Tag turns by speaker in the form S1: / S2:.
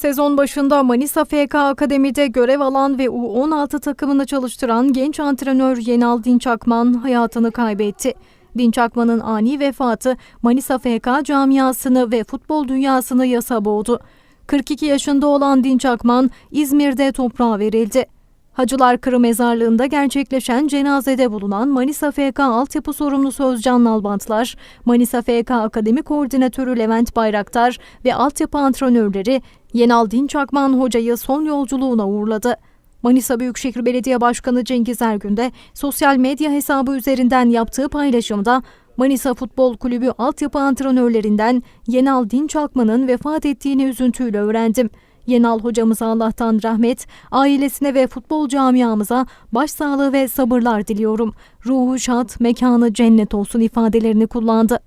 S1: Sezon başında Manisa FK Akademi'de görev alan ve U16 takımını çalıştıran genç antrenör Yenal Dinçakman hayatını kaybetti. Dinçakman'ın ani vefatı Manisa FK camiasını ve futbol dünyasını yasa boğdu. 42 yaşında olan Dinçakman İzmir'de toprağa verildi. Hacılar Kırı mezarlığında gerçekleşen cenazede bulunan Manisa FK altyapı sorumlusu Özcan Nalbantlar, Manisa FK Akademi Koordinatörü Levent Bayraktar ve altyapı antrenörleri Yenal Dinçakman hocayı son yolculuğuna uğurladı. Manisa Büyükşehir Belediye Başkanı Cengiz Ergün de sosyal medya hesabı üzerinden yaptığı paylaşımda Manisa Futbol Kulübü altyapı antrenörlerinden Yenal Dinçakman'ın vefat ettiğini üzüntüyle öğrendim. Yenal hocamıza Allah'tan rahmet, ailesine ve futbol camiamıza başsağlığı ve sabırlar diliyorum. Ruhu şad, mekanı cennet olsun ifadelerini kullandı.